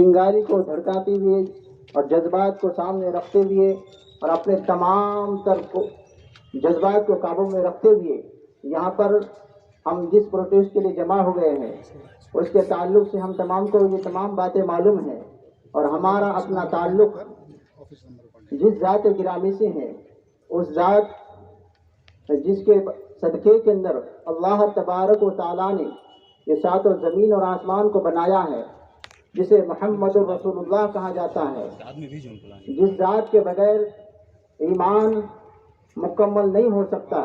चिंगारी को धड़काते हुए और जज्बात को सामने रखते हुए और अपने तमाम तर को जज्बात को काबू में रखते हुए यहाँ पर हम जिस प्रोटेस्ट के लिए जमा हो गए हैं, उसके ताल्लुक से हम तमाम को ये तमाम बातें मालूम हैं और हमारा अपना ताल्लुक जिस ज़ात गिरामी से है, उस ज़ात जिसके सदक़े के अंदर अल्लाह तबारक व ताला ने ये सातों ज़मीन और आसमान को बनाया है जिसे मोहम्मद रसूलुल्लाह कहा जाता है। जिस जात के बगैर ईमान मुकम्मल नहीं हो सकता।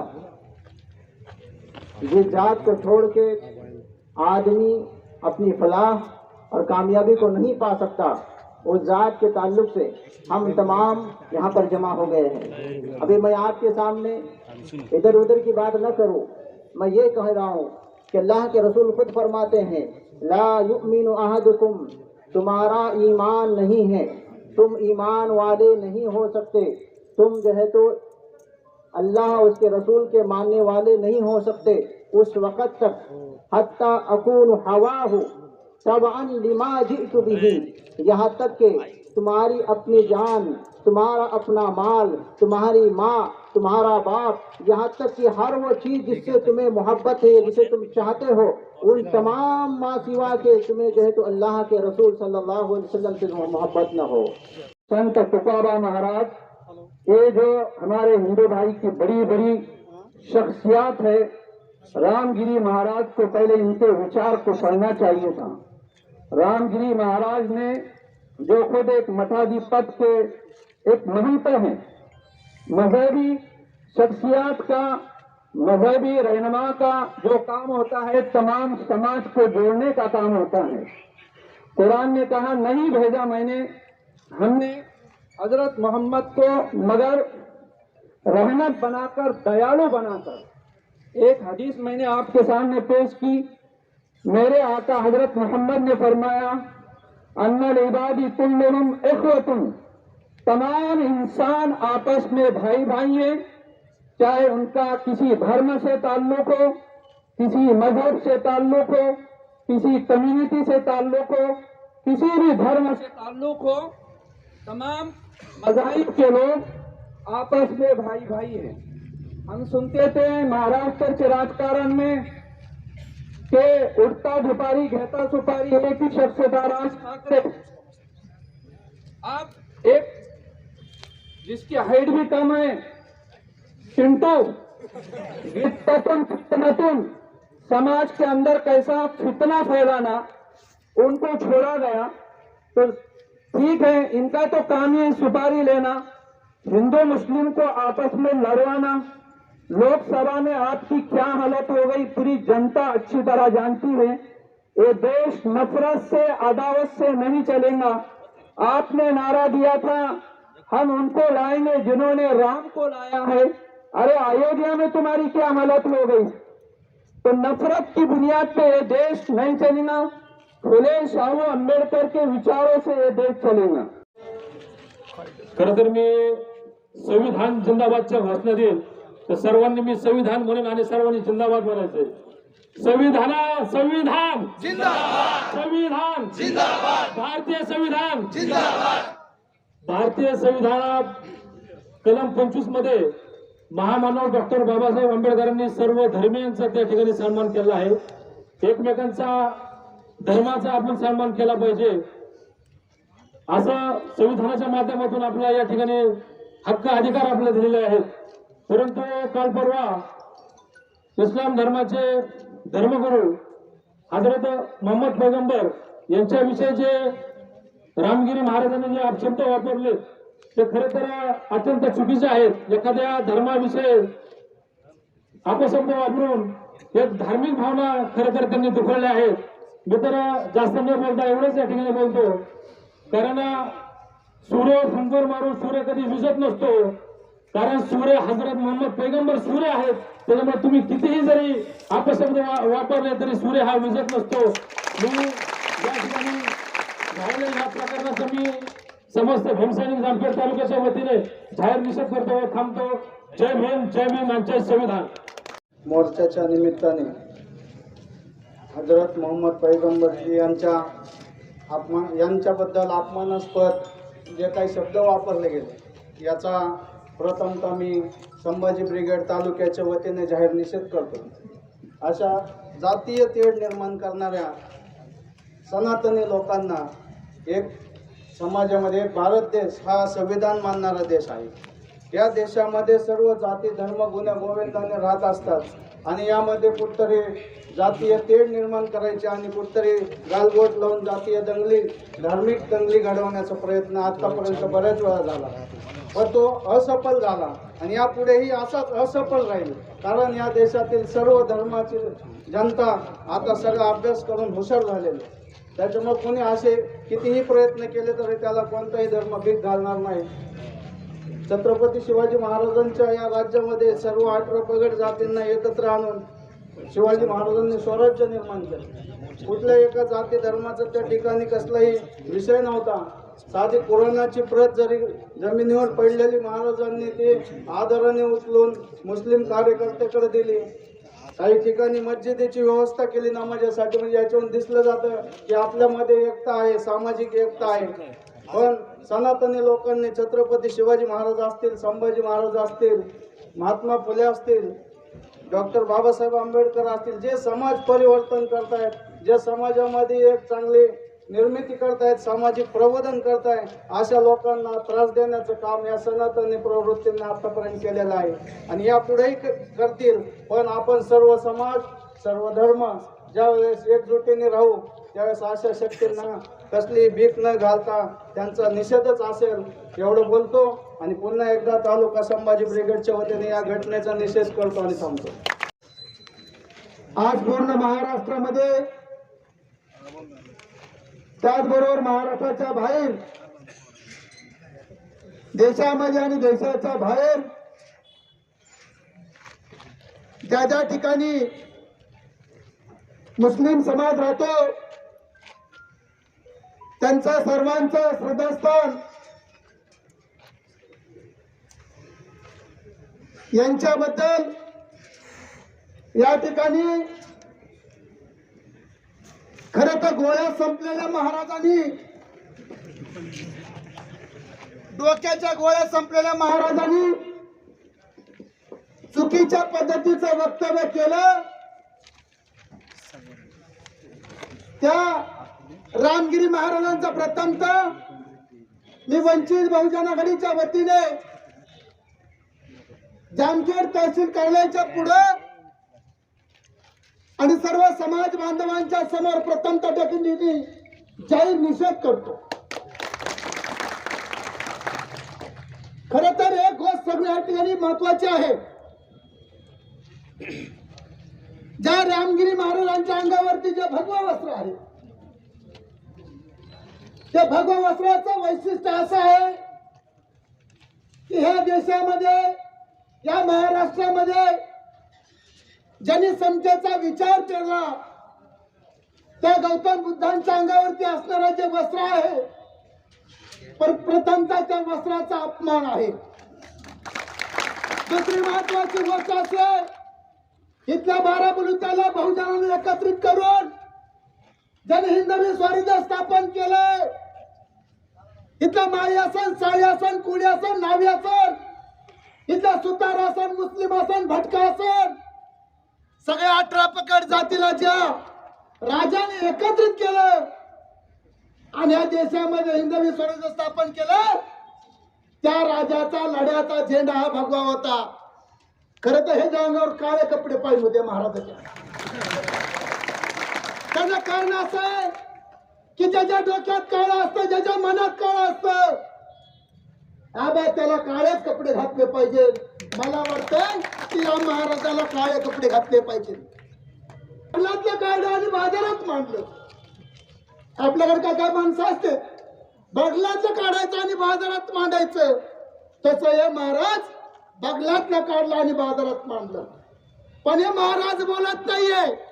जिस जात को छोड़ के आदमी अपनी फलाह और कामयाबी को नहीं पा सकता उस जात के ताल्लुक से हम तमाम यहाँ पर जमा हो गए हैं। अभी मैं आपके सामने इधर उधर की बात न करूँ। मैं ये कह रहा हूँ कि अल्लाह के रसूल खुद फरमाते हैं ला युमिन अहदुकुम तुम्हारा ईमान नहीं है। तुम ईमान वाले नहीं हो सकते। तुम जो है तो अल्लाह उसके रसूल के मानने वाले नहीं हो सकते। उस वक़्त तक हत्ता अकून हवा हो तब अन लिमा जितु यहाँ तक कि तुम्हारी अपनी जान तुम्हारा अपना माल तुम्हारी माँ तुम्हारा बाप यहाँ तक कि हर वो चीज़ जिससे तुम्हें मोहब्बत है जिसे तुम चाहते हो उन तमाम माँ सिवा के तुम्हें जो है तो अल्लाह के रसूल सल्लल्लाहु अलैहि वसल्लम से मोहब्बत न हो। संत तुकारा महाराज ये जो हमारे हिंदू भाई की बड़ी बड़ी शख्सियात है रामगिरी महाराज को पहले इनके विचार को पढ़ना चाहिए था। रामगिरी महाराज ने जो खुद एक मठाधिपत के एक महंत हैं। मजहबी शख्सियात का मजहबी रहनुमा का जो काम होता है, तमाम समाज को जोड़ने का काम होता है। कुरान ने कहा, नहीं भेजा मैंने, हमने हज़रत मोहम्मद को मगर रहमत बनाकर, दयालु बनाकर। एक हदीस मैंने आपके सामने पेश की। मेरे आका हज़रत मोहम्मद ने फरमाया अन्नल इबादी कुल्लुहुम इखवतुन तमाम इंसान आपस में भाई भाई हैं, चाहे उनका किसी धर्म से ताल्लुक हो, किसी मज़हब से ताल्लुक हो, किसी कम्युनिटी से ताल्लुक हो, किसी भी धर्म से ताल्लुक हो, तमाम मजाहिब के लोग आपस में भाई भाई हैं। हम सुनते थे महाराष्ट्र के राजकारण में के उड़ता झुपारी, घेता सुपारी एक ही शख्स था राज ठाकरे अब एक, जिसकी हाइट भी कम है, चिंटू वित्ततुन फितनतुन, समाज के अंदर कैसा फितना फैलाना, उनको छोड़ा गया तो ठीक है, इनका तो काम है सुपारी लेना, हिंदू मुस्लिम को आपस में लड़वाना। लोकसभा में आपकी क्या हालत हो गई? पूरी जनता अच्छी तरह जानती है। ये देश नफरत से, अदावत से नहीं चलेगा। आपने नारा दिया था, हम उनको लाएँगे, जिन्होंने राम को लाया है। अरे, अयोध्या में तुम्हारी क्या हालत हो गई? तो नफरत की बुनियाद पे ये देश नहीं चलेगा। फुले शाहू अंबेडकर के विचारों से ये देश चलेगा। खर तर मी संविधान जिंदाबादच्या तर सर्वांनी मी संविधान म्हणेन आणि सर्वांनी जिंदाबाद म्हणायचंय. संविधाना संविधान. संविधान. भारतीय संविधान. भारतीय संविधानात कलम पंचवीसमध्ये महामानव डॉक्टर बाबासाहेब आंबेडकरांनी सर्व धर्मियांचा त्या ठिकाणी सन्मान केला आहे. एकमेकांचा धर्माचा आपण सन्मान केला पाहिजे. असं संविधानाच्या माध्यमातून आपल्याला या ठिकाणी हक्क अधिकार आपल्याला दिलेले आहेत. परंतु काल परवा इस्लाम धर्माचे धर्मगुरू हजरत मोहम्मद पैगंबर यांच्याविषयी जे रामगिरी महाराजांनी जे अपशब्द वापरले ते खरे तर अत्यंत चुकीचे आहेत. एखाद्या धर्माविषयी अपशब्द वापरून एक धार्मिक भावना खरं तर त्यांनी दुखवल्या आहेत. मी तर जास्त न बोलता एवढंच या ठिकाणी बोलतो. कारण सूर्य फुंकर मारून सूर्य कधी विजत नसतो. कारण सूर्य हजरत मोहम्मद पैगंबर सूर्य आहेत. त्याच्यामुळे तुम्ही कितीही जरी अपशब्द वा- वापरले तरी सूर्य हा विजत नसतो. मी या ठिकाणी झालेल्या या प्रकरणाचं मी समस्त भीमसैनिक जामखेड तालुक्याच्या वतीने जाहीर निषेध करतो व थांबतो. जय भीम जय भीम आमच्या संविधान. मोर्चाच्या निमित्ताने हजरत मोहम्मद पैगंबर यांच्या अपमान यांच्याबद्दल अपमानास्पद जे काही शब्द वापरले गेले याचा प्रथमतः मी संभाजी ब्रिगेड तालुक्याच्या वतीने जाहीर निषेध करतो. अशा जातीय तेढ निर्माण करणाऱ्या सनातनी लोकांना एक समाजामध्ये भारत देश हा संविधान मानणारा देश आहे. या देशामध्ये सर्व जाती धर्म गुन्हे गोविंदाने राहत असतात. आणि यामध्ये कुठतरी जातीय तेढ निर्माण करायचे आणि कुठतरी गालबोट लावून जातीय दंगली धार्मिक दंगली घडवण्याचा प्रयत्न आतापर्यंत बऱ्याच वेळा झाला. पण तो असफल झाला आणि यापुढेही असाच असफल राहील. कारण या देशातील सर्व धर्माची जनता आता सगळा अभ्यास करून हुशार झालेली आहे. त्याच्यामुळे कोणी असे कितीही प्रयत्न केले तरी त्याला कोणताही धर्म भीक घालणार नाही. छत्रपती शिवाजी महाराजांच्या या राज्यामध्ये सर्व आठ पगड जातींना एकत्र आणून शिवाजी महाराजांनी स्वराज्य निर्माण केलं. कुठल्या एका जाती धर्माचा त्या ठिकाणी कसलाही विषय नव्हता. साधी कोरोनाची प्रत जरी जमिनीवर पडलेली महाराजांनी ती आदराने उचलून मुस्लिम कार्यकर्त्याकडे दिली. काही ठिकाणी मस्जिदीची व्यवस्था केली नमाजासाठी म्हणजे याच्यावरून दिसलं जातं की आपल्यामध्ये एकता आहे सामाजिक एकता आहे. पण सनातनी लोकांनी छत्रपती शिवाजी महाराज असतील संभाजी महाराज असतील महात्मा फुले असतील डॉक्टर बाबासाहेब आंबेडकर असतील जे समाज परिवर्तन करतायत जे समाजामध्ये एक चांगली निर्मिती करतायत सामाजिक प्रबोधन करताय अशा लोकांना त्रास देण्याचं काम या सनातनी प्रवृत्तींनी आतापर्यंत केलेलं आहे. आणि यापुढेही क- करतील पण आपण सर्व समाज सर्व धर्म ज्यावेळेस एकजुटीने राहू त्यावेळेस अशा शक्तींना कसली भीक न घालता त्यांचा निषेधच असेल एवढं बोलतो. आणि पुन्हा एकदा तालुका संभाजी ब्रिगेडच्या वतीने या घटनेचा निषेध करतो आणि थांबतो. आज पूर्ण महाराष्ट्रामध्ये त्याचबरोबर महाराष्ट्राच्या बाहेर देशामध्ये आणि देशाच्या बाहेर ज्या ज्या ठिकाणी मुस्लिम समाज राहतो त्यांचं सर्वांचं श्रद्धास्थान यांच्याबद्दल या ठिकाणी खर तर गोळ्या संपलेल्या महाराजांनी डोक्याच्या गोळ्या संपलेल्या महाराजांनी चुकीच्या पद्धतीचं वक्तव्य केलं. त्या रामगिरी महाराजांचा प्रथमतः मी वंचित बहुजन आघाडीच्या वतीने जामखेड तहसील कार्यालयाच्या पुढं आणि सर्व समाज बांधवांच्या समोर प्रथम तटकिनी जाहीर निषेध करतो. खर तर एक गोष्ट सगळ्या ठिकाणी महत्वाची आहे. ज्या रामगिरी महाराजांच्या अंगावरती जे भगवा वस्त्र आहे त्या भगवा वस्त्राचं वैशिष्ट्य असं आहे की ह्या देशामध्ये या महाराष्ट्रामध्ये ज्यांनी समतेचा विचार केला त्या गौतम बुद्धांच्या अंगावरती असणारं जे वस्त्र आहे पण प्रथमतः त्या वस्त्राचा अपमान आहे. दुसरी महत्वाची गोष्ट असे इथल्या बारा बुलुताला बहुजनांनी एकत्रित करून ज्यांनी हिंदवी स्वराज्य स्थापन केलंय. इथला माळी असन साळी असन कुडी आसन नावी आसन इथला सुतार असन मुस्लिम असन भटका असन. सगळ्या अठरा पकड जातीला ज्या राजाने एकत्रित केलं आणि या देशामध्ये हिंदवी स्वराज्य स्थापन केलं त्या राजाचा लढ्याचा झेंडा हा भगवा होता. खर तर हे अंगावर काळे कपडे पाहिजे होते महाराजाच्या. त्याचं कारण असं आहे की ज्याच्या डोक्यात काळं असतं ज्याच्या मनात काळं असतं. आबा त्याला काळेच कपडे घातले पाहिजे. मला वाटतं की या महाराजाला काळे कपडे घातले पाहिजे. आपल्यातलं काढलं आणि बाजारात मांडलं. आपल्याकडे काय काय माणसं असते? बगलातलं काढायचं आणि बाजारात मांडायचं. तसं हे महाराज बगलातलं काढलं आणि बाजारात मांडलं. पण हे महाराज बोलत नाहीये.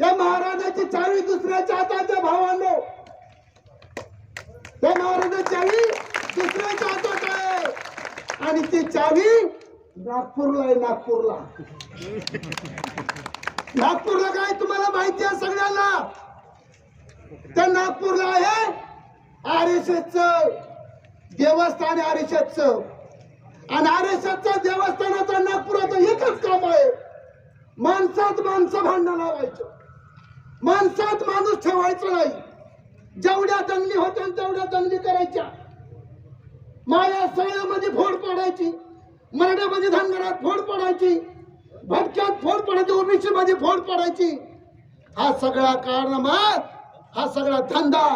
या महाराजाची चावी दुसऱ्याच्या हाताच्या भावांनो. या महाराजाची चावी दुसऱ्याच्या हातात आहे. आणि ती चावी नागपूरला आहे नागपूरला. नागपूरला काय तुम्हाला माहिती आहे सगळ्यांना? त्या नागपूरला आहे आरएसएसच देवस्थान आरएसएसच. आणि आरएसएसचं देवस्थानाचं नागपुराचं एकच काम आहे. माणसात माणसं भांडणं लावायचं. माणसात माणूस ठेवायचं नाही. जेवढ्या दंगली होत्या तेवढ्या दंगली करायच्या. माया सळ्यामध्ये फोड पाडायची मराठ्यामध्ये धनगरात फोड पडायची भटक्यात फोड पडायची उर्मिशीमध्ये फोड पडायची. हा सगळा कारनामा हा सगळा धंदा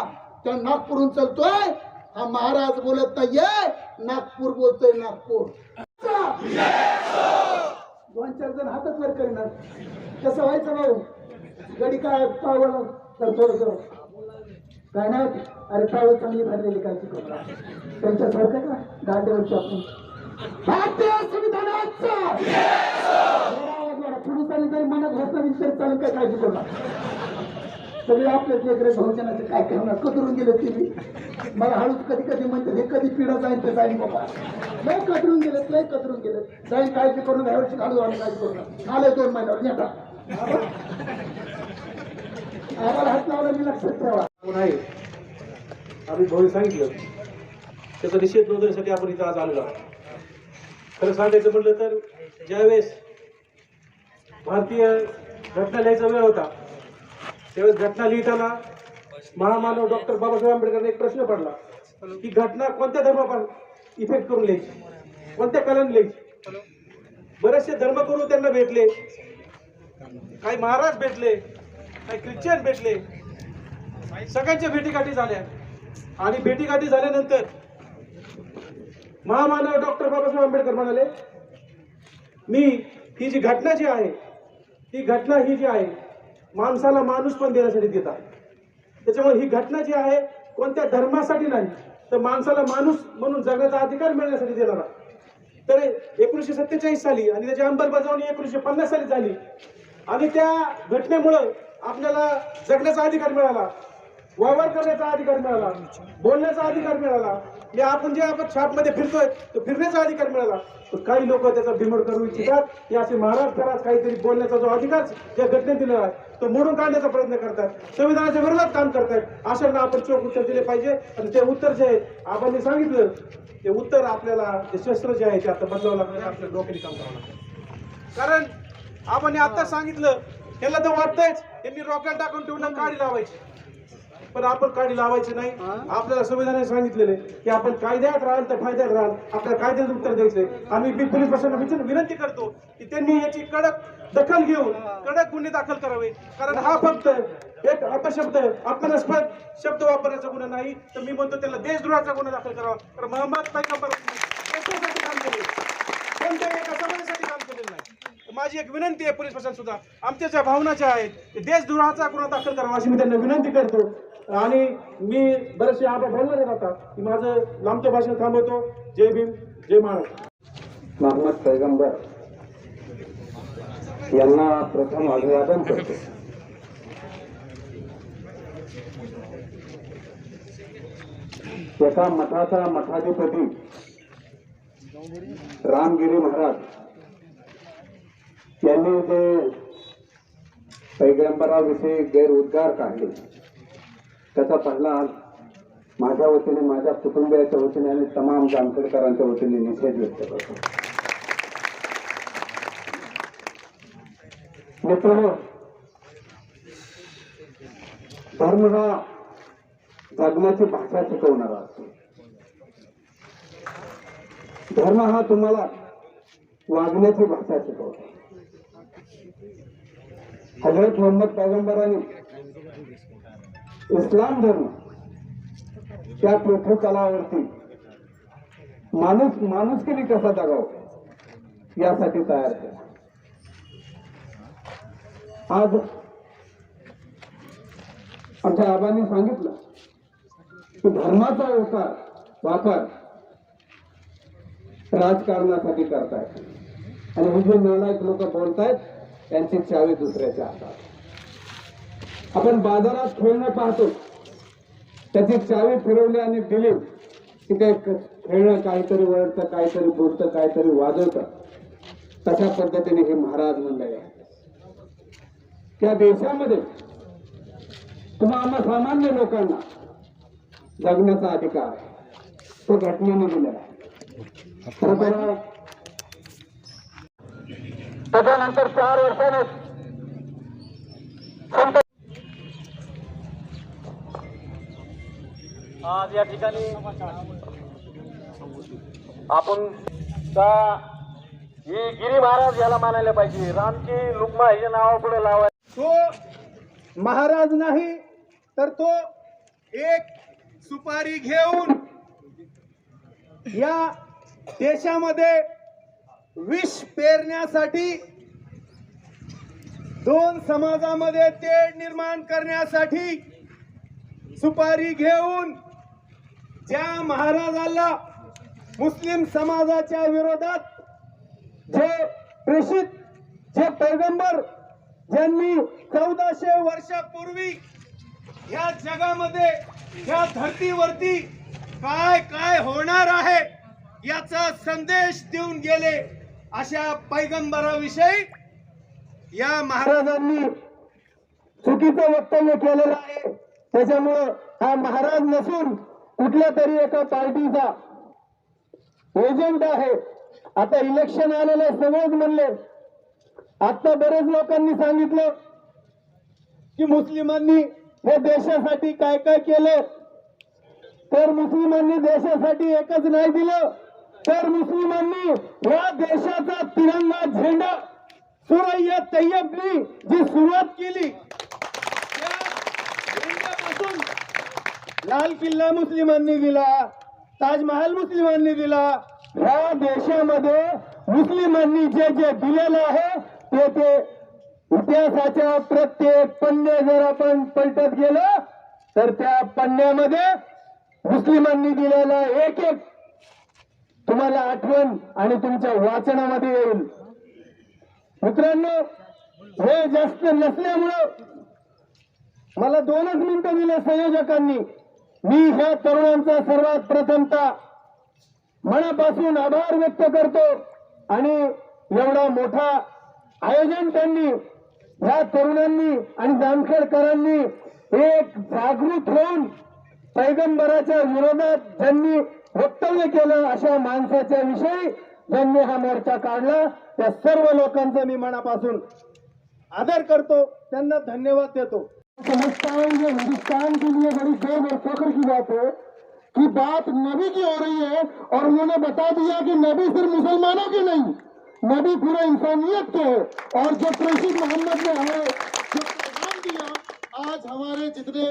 त्या नागपूरहून चलतोय. हा महाराज बोलत नाहीये नागपूर बोलतोय नागपूर. दोन चार जण हातच वर करणार. कसं व्हायचं भाऊ? गडी काय? पावलं. तर थोडस. काय नाही. अरे पावलं चांगली भरलेली काय शिकवता त्यांच्यासारखं का? दांडेवरची आपण. भारतीय संविधानाचा! पोलिसांनी जरी मनात घोषणा दिली तरी चालू काय काळजी करू सगळे आपल्या लेकरे बहुजनाचे काय करणार? होणार कदरून गेले ते मला हळूच कधी कधी म्हणते हे कधी पिढा जाईल ते जाईल बाबा. लय कदरून गेलेत लय कदरून गेलेत. जाईल काळजी करून ह्या वर्षी घालू आम्ही काळजी करू आले दोन महिन्यावर नेता. आम्हाला हात लावला मी लक्षात ठेवा. नाही आम्ही भाऊ सांगितलं. त्याचा निषेध नोंदवण्यासाठी आपण इथं आज आलेलो खरं सांगायचं म्हटलं तर ज्यावेळेस भारतीय घटना लिहायचा वेळ होता त्यावेळेस घटना लिहिताना महामानव डॉक्टर बाबासाहेब आंबेडकरांनी एक प्रश्न पडला की घटना कोणत्या धर्मापासून इफेक्ट करून लिहायची कोणत्या कलाने लिहायची बरेचसे धर्मगुरू त्यांना भेटले. काही महाराज भेटले. काही ख्रिश्चन भेटले सगळ्यांच्या भेटीगाठी झाल्या. आणि भेटीगाठी झाल्यानंतर महामानव डॉक्टर बाबासाहेब आंबेडकर म्हणाले मी ही जी घटना जी आहे ही घटना ही जी आहे माणसाला माणूस पण देण्यासाठी देतात. त्याच्यामुळे ही घटना जी आहे कोणत्या धर्मासाठी नाही तर माणसाला माणूस म्हणून जगण्याचा अधिकार मिळण्यासाठी देणारा तर एकोणीसशे सत्तेचाळीस साली आणि त्याची अंमलबजावणी एकोणीसशे पन्नास साली झाली. आणि त्या घटनेमुळं आपल्याला जगण्याचा अधिकार मिळाला वावर करण्याचा अधिकार मिळाला बोलण्याचा अधिकार मिळाला. म्हणजे आपण जे आपण छापमध्ये फिरतोय तो फिरण्याचा अधिकार मिळाला. पण काही लोक त्याचा बिमोड करू इच्छितात. की असे महाराज करात काहीतरी बोलण्याचा जो अधिकार या घटनेत दिलेला आहे तो मोडून काढण्याचा प्रयत्न करतात. संविधानाच्या विरोधात काम करतायत अशांना आपण चोख उत्तर दिले पाहिजे. आणि ते उत्तर जे आहे आपण सांगितलं ते उत्तर आपल्याला ते शस्त्र जे आहे ते आता बदलावं लागणार आपल्या डोक्याने काम करावं लागतं. कारण आपण आता सांगितलं त्याला तर वाटतंयच. त्यांनी रॉकेट टाकून ठेवून काढी लावायची. पण आपण काढी लावायची नाही. आपल्याला संविधानाने सांगितलेले की आपण कायद्यात राहाल तर फायद्यात राहाल. आपल्या कायद्याचं उत्तर द्यायचंय. आम्ही बी पोलीस प्रशासनाला विनंती करतो की त्यांनी याची कडक दखल घेऊन कडक गुन्हे दाखल करावे. कारण हा फक्त एक अपशब्द अपमानास्पद शब्द वापरण्याचा गुन्हा नाही. तर मी म्हणतो त्याला देशद्रोहाचा गुन्हा दाखल करावा. कारण मोहम्मद पैगंबर कोणत्याही एका समाजासाठी काम केलेलं नाही माझी एक विनंती आहे पोलीस प्रशासन सुद्धा. आमच्या ज्या भावना ज्या आहेत देशद्रोहाचा गुन्हा दाखल करावा अशी मी त्यांना विनंती करतो. आणि मी बरेचसे आबा बोलणार आता की माझं लांबचं भाषण थांबवतो. जय भीम जय महाराज मोहम्मद पैगंबर यांना प्रथम अभिवादन करतो. एका मठाचा मठाधिपती रामगिरी महाराज त्यांनी ते पैगंबराविषयी गैरउद्गार काढले. त्याचा पहिला माझ्या वतीने माझ्या कुटुंबियाच्या वतीने आणि तमाम जामखेडकरांच्या वतीने निषेध व्यक्त करतो. मित्रांनो धर्म हा जगण्याची भाषा शिकवणारा असतो. धर्म हा तुम्हाला वागण्याची भाषा शिकवतो. हजरत मोहम्मद पैगंबरांनी इस्लाम धर्म त्या पृथ्वीतलावरती माणूस माणूस केली कसा जगाव यासाठी तयार केला आज आमच्या आबांनी सांगितलं की धर्माचा व्यवसाय वापर राजकारणासाठी करतायत. आणि हे जे नालायक लोक बोलतायत त्यांची चावी दुसऱ्याच्या हातात. आपण बाजारात खेळणं पाहतो. त्याची चावी फिरवली आणि दिली. की ते खेळणं काहीतरी वळतं काहीतरी बोलतं काहीतरी वाजवतं. तशा पद्धतीने हे महाराज मंडळी आहे त्या देशामध्ये तुम्हाला सामान्य लोकांना जगण्याचा अधिकार आहे. तो घटनेने दिलेला आहे. त्याच्यानंतर चार वर्षाने आज या ठिकाणी आपण का ही गिरी महाराज याला मानायला पाहिजे. रामची लुकमा हे नावा पुढे लावाय तो महाराज नाही तर तो एक सुपारी घेऊन या देशामध्ये विष पेरण्यासाठी दोन समाजामध्ये तेढ निर्माण करण्यासाठी सुपारी घेऊन ज्या महाराजाला मुस्लिम समाजाच्या विरोधात जे प्रेषित जे पैगंबर ज्यांनी चौदाशे वर्षापूर्वी या जगामध्ये या धरतीवरती काय काय होणार आहे याचा संदेश देऊन गेले. अशा पैगंबराविषयी या महाराजांनी चुकीचं वक्तव्य केलेलं आहे. त्याच्यामुळं हा महाराज नसून कुठल्या तरी एका पार्टीचा एजंट आहे. आता इलेक्शन आलेलं आहे सगळेच म्हणले. आता बरेच लोकांनी सांगितलं की मुस्लिमांनी हे देशासाठी काय काय केलं? तर मुस्लिमांनी देशासाठी एकच नाही दिलं. तर मुस्लिमांनी या देशाचा तिरंगा झेंडा सुरैया तय्यबनी जी सुरुवात केली लाल किल्ला मुस्लिमांनी दिला ताजमहाल मुस्लिमांनी दिला. ह्या देशामध्ये मुस्लिमांनी जे जे दिलेलं आहे ते ते इतिहासाच्या प्रत्येक पन्ने जर आपण पलटत गेलो तर त्या पन्न्यामध्ये मुस्लिमांनी दिलेला एक एक तुम्हाला आठवण आणि तुमच्या वाचनामध्ये येईल. मित्रांनो हे जास्त नसल्यामुळं मला दोनच मिनिटं दिले संयोजकांनी. मी ह्या तरुणांचा सर्वात प्रथमता मनापासून आभार व्यक्त करतो आणि एवढा मोठा आयोजन त्यांनी ह्या तरुणांनी आणि जानखेडकरांनी एक जागृत होऊन पैगंबराच्या विरोधात ज्यांनी वक्तव्य केलं अशा माणसाच्या विषयी ज्यांनी हा मोर्चा काढला त्या सर्व लोकांचा मी मनापासून आदर करतो. त्यांना धन्यवाद देतो. समझता जो हिंदुस्तान के लिए बड़ी गर्व और फख्र की बात है कि बात नबी की हो रही है और उन्होंने बता दिया कि नबी सिर्फ मुसलमानों के नहीं नबी पूरे इंसानियत के है। और जो प्रेषित मोहम्मद ने हमें जो पैगाम दिया आज हमारे जितने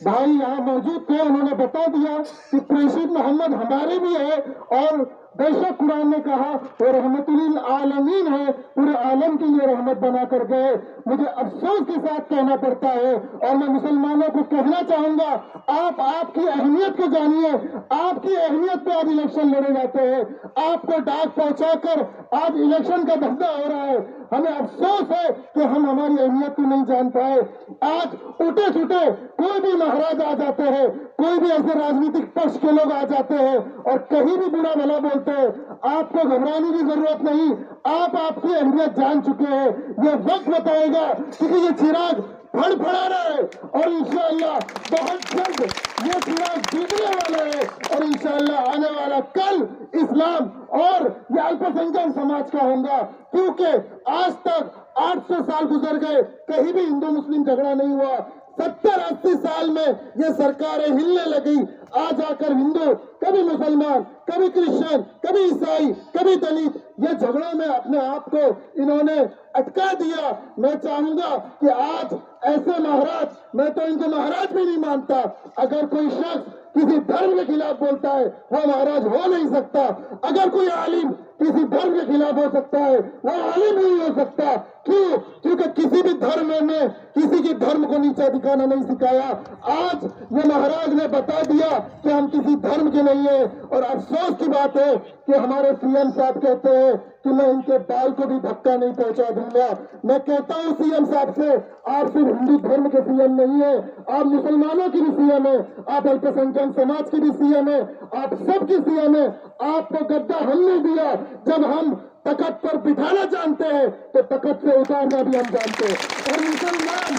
भाई, यहाँ मौजूद थे, उन्होंने बता दिया कि प्रेषित मोहम्मद हमारे भी है और बेशक कुरान ने कहा, वो रहमतुल आलमीन है, पूरे आलम के लिए रहमत बना कर गए। मुझे अफसोस के साथ कहना पड़ता है और मैं मुसलमानों को कहना चाहूँगा, आप आपकी अहमियत को जानिए, आपकी अहमियत पे आज इलेक्शन लड़े जाते हैं। आपको डाक पहुंचाकर आज इलेक्शन का धंधा हो रहा है। हमें अफसोस है कि हम हमारी अहमियत को नहीं जान पाए। आज उठे सुटे कोई भी महाराज आ जाते हैं, कोई भी ऐसे राजनीतिक पक्ष के लोग आ जाते हैं और कहीं भी बुरा भला बोलते हैं, आपको घबराने की ज़रूरत नहीं, आप आपकी अहमियत जान चुके हैं। ये वक्त बताएगा क्योंकि ये चिराग फड़फड़ा रहा है और इंशाअल्लाह बहुत जल्द ये चिराग जीतने वाला है और इंशाअल्लाह आने वाला कल इस्लाम और ये अल्पसंख्यक समाज का होगा, क्योंकि आज तक 800 साल गुजर गए, कहीं भी हिंदू मुस्लिम झगड़ा नहीं हुआ। सत्तर अस्सी साल में ये सरकारें हिलने लगी। आज आकर हिंदू, कभी मुसलमान, कभी क्रिश्चियन, कभी ईसाई, कभी दलित ये झगड़ों में अपने आप को इन्होंने अटका दिया। मैं चाहूंगा कि आज ऐसे महाराज मैं तो इनको महाराज भी नहीं मानता। अगर कोई शख्स किसी धर्म के खिलाफ बोलता है वो महाराज हो नहीं सकता। अगर कोई आलिम किसी धर्म के खिलाफ हो सकता है वो आलिम नहीं हो सकता। क्यों? क्योंकि किसी भी धर्म ने किसी के धर्म को नीचा दिखाना नहीं सिखाया। आज ये महाराज ने बता दिया कि हम किसी धर्म के नहीं है और अफसोस की बात है कि हमारे सीएम साहब कहते हैं कि मैं इनके बाल को भी धक्का नहीं पहुँचा दूँगा। मैं कहता हूँ, सीएम साहब से, आप सिर्फ़ हिंदू धर्म के सीएम नहीं है, आप मुसलमानों की भी सीएम है, आप अल्पसंख्यक समाज की भी सीएम है, आप सबकी सीएम है। आपको गद्दा हमने दिया। जब हम तकत पर बिठाना जानते हैं तो तकत से उतारना भी हम जानते हैं। और मुसलमान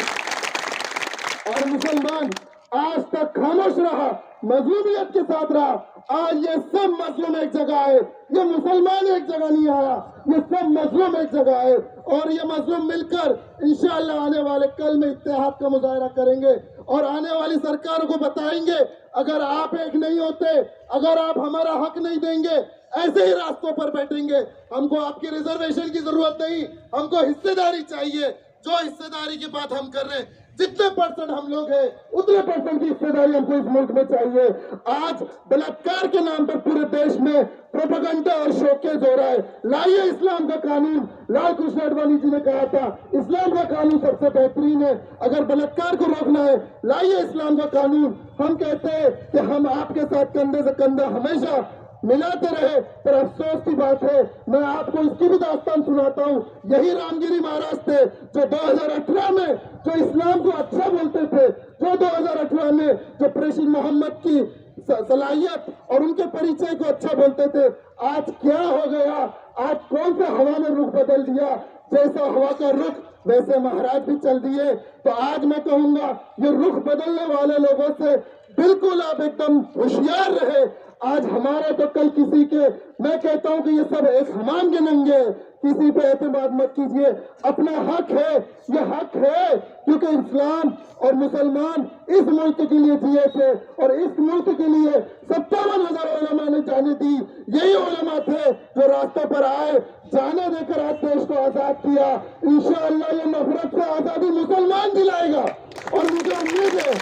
और मुसलमान आज तक खामोश रहा, मजलूमियत के साथ रहा। आज ये सब मजलूम एक जगह है। ये मुसलमान एक जगह नहीं आया। ये सब मजलूम एक जगह है। और ये मजलूम मिलकर इंशाल्लाह आने वाले कल में इत्तेहाद का मुजाहरा करेंगे और आने वाली सरकार को बताएँगे, अगर आप एक नहीं होते, अगर आप हमारा हक नहीं देंगे, ऐसे ही रास्तों पर बैठेंगे। हमको आपकी रिजर्वेशन की ज़रूरत नहीं। हमको हिस्सेदारी चाहिए। जो हिस्सेदारी की बात हम कर रहे हैं जितने परसेंट हम लोग हैं, उतने परसेंट की हिस्सेदारी हमको इस मुल्क में चाहिए। आज बलात्कार के नाम पर पूरे देश में प्रोपेगेंडा और शोकेज हो रहा है। लाइए इस्लाम का कानून। लाल कृष्ण अडवाणी जी ने कहा था, इस्लाम का कानून सबसे बेहतरीन है। अगर बलात्कार को रोकना है, लाइए इस्लाम का कानून। हम कहते हैं कि हम आपके साथ कंधे से कंधा हमेशा मिलाते रहे। पर अफसोस की बात है, मैं आपको इसकी भी दास्तान सुनाता हूँ। यही रामगिरी महाराज थे जो 2018 में जो इस्लाम को अच्छा बोलते थे, जो 2018 में जो प्रेसिडेंट मोहम्मद की सलाहियत और उनके परिचय को अच्छा बोलते थे। आज क्या हो गया? आज कौन सा हवा ने रुख बदल दिया? जैसा हवा का रुख, वैसे महाराज भी चल दिए। तो आज मैं कहूँगा, ये रुख बदलने वाले लोगों से बिल्कुल आप एकदम होशियार रहे। आज हमारा तो कल किसी के, मैं कहता हूँ कि ये सब एक हमाम के नंगे किसी पे एतमाद मत कीजिए। अपना हक है, ये हक है, क्योंकि इस्लाम और मुसलमान इस मुल्क के लिए जिए थे और इस मुल्क के लिए सत्तावन हज़ार ने जाने दी। यही उलमा थे जो रास्ते पर आए, जाने देकर आज देश को आज़ाद किया। इंशाअल्लाह ये नफरत से आज़ादी मुसलमान दिलाएगा और मुझे उम्मीद है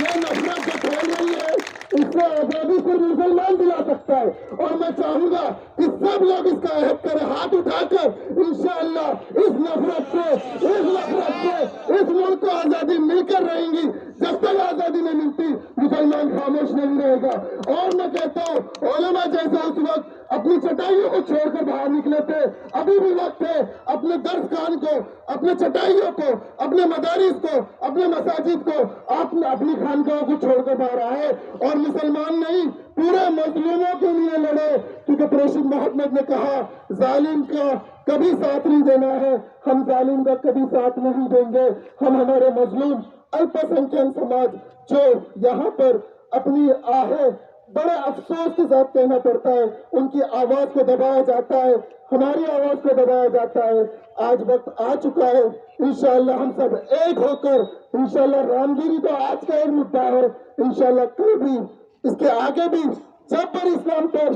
ये नफरत जो फैल रही है इससे आज़ादी सिर्फ़ मुसलमान दिला सकता है और मैं चाहूँगा कि सब लोग इसका अहद करें हाथ उठाकर इंशाअल्लाह इस नफरत से इस नफरत से इस मुल्क को आज़ादी मिलकर रहेंगी जब तक आज़ादी नहीं मिलती मुसलमान खामोश नहीं रहेगा और मैं कहता हूँ ओलमा जैसा उस वक्त अपनी चटाइयों को छोड़कर बाहर निकले थे अभी भी वक्त है अपने दर्श खान को अपने चटाइयों को अपने मदारिस को अपने मसाजिद को आप अपनी खानकाहों को छोड़कर बाहर आए और मुसलमान नहीं पूरे मजलूमों के लिए लड़े क्योंकि प्रेसिडेंट मोहम्मद ने कहा, जालिम का कभी साथ नहीं देना है। हम जालिम का कभी साथ नहीं देंगे। हम हमारे मजलूम अल्पसंख्यक समाज जो यहाँ पर अपनी आहे बड़े अफसोस के साथ कहना पड़ता है, उनकी आवाज़ को दबाया जाता है। हमारी आवाज़ को दबाया जाता है। आज वक्त आ चुका है। इंशाल्लाह हम सब एक होकर, इंशाल्लाह रामगिरी तो आज का एक मुद्दा है। इंशाल्लाह कल भी, इसके आगे भी जब पर इस्लाम पर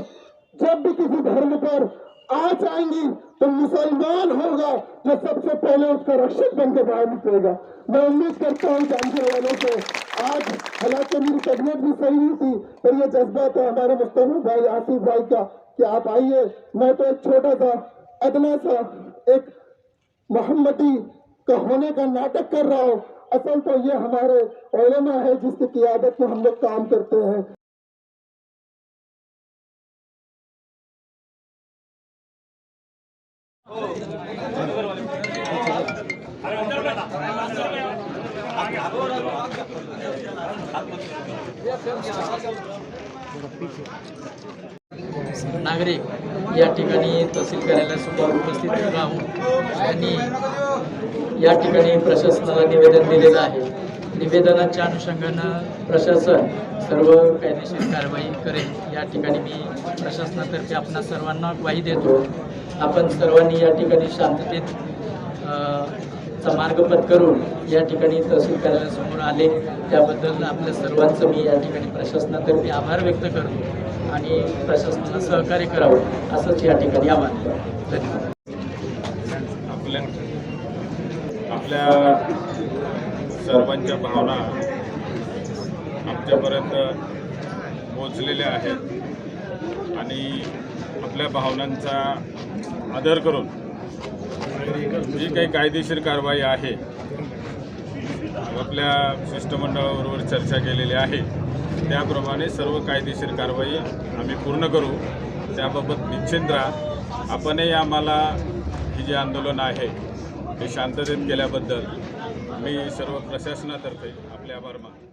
जब भी किसी धर्म पर आज आएँगी तो मुसलमान होगा जो सबसे पहले उसका रक्षक बनकर बाहर निकलेगा। मैं उम्मीद करता हूँ जानने वालों से आज हालाँकि मेरी तबीयत भी सही नहीं थी, पर ये जज्बा था हमारे मुस्तफ़ा भाई, आसिफ भाई का, कि आप आइए। मैं तो एक छोटा सा, अदना सा, एक मोहम्मदी का होने का नाटक कर रहा हूँ। असल तो ये हमारे ओलमा है जिसकी क्यादत में हम लोग काम करते हैं। नागरिक या ठिकाणी तहसील कार्यालयासमोर उपस्थित राहून आणि या ठिकाणी प्रशासनाला निवेदन दिलेलं आहे. निवेदनाच्या अनुषंगानं प्रशासन सर्व कायदेशीर कारवाई करेल. या ठिकाणी मी प्रशासनातर्फे आपणा सर्वांना ग्वाही देतो. आपण सर्वांनी या ठिकाणी शांततेत चा मार्ग पत्करून या ठिकाणी तहसील कार्यालयासमोर आले. त्याबद्दल आपल्या सर्वांचं मी या ठिकाणी प्रशासनातर्फे आभार व्यक्त करतो आणि प्रशासनाला सहकार्य करावं असंच या ठिकाणी आभार धन्यवाद. आपल्या आपल्या सर्वांच्या भावना आमच्यापर्यंत पोचलेल्या आहेत. आणि आपल्या भावनांचा आदर करून जी काही कायदेशीर कारवाई आहे आपल्या शिष्टमंडळाबरोबर चर्चा केलेली आहे त्याप्रमाणे सर्व कायदेशीर कारवाई आम्ही पूर्ण करू. त्याबाबत निश्चिंत राहा. आपणही आम्हाला ही जे आंदोलन आहे ते शांततेत केल्याबद्दल मी सर्व प्रशासनातर्फे आपले आभार मानतो.